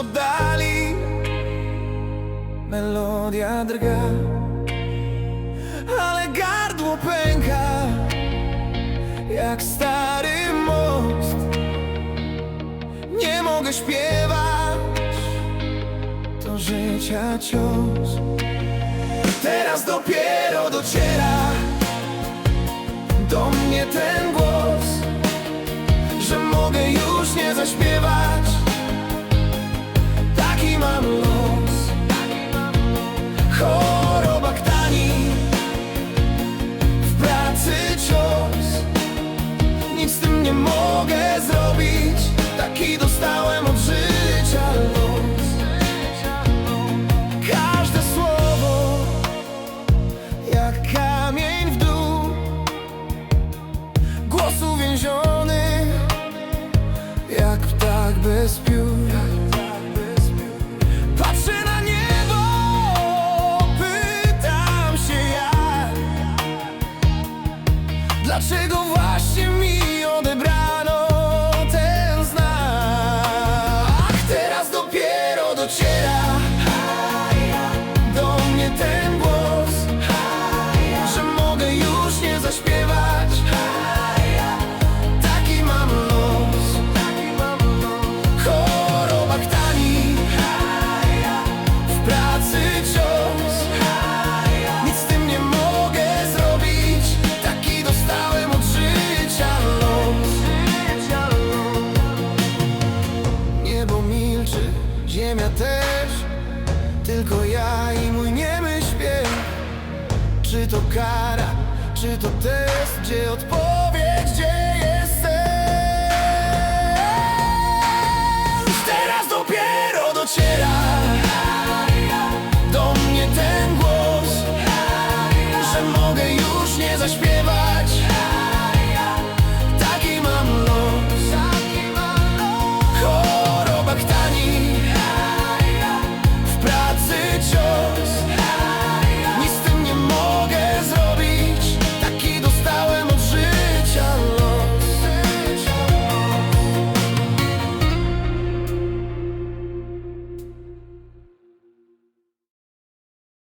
oddali. Melodia drga Ale gardło pęka Jak stary most. Nie mogę śpiewać To życia cios. Teraz dopiero dociera Do mnie ten głos Że mogę już nie zaśpiewać uwięziony Jak ptak bez Patrzę na niebo Pytam się jak. Dlaczego właśnie mi Czy to kara, czy to test, gdzie odpowiedź, gdzie jest sens? Teraz dopiero dociera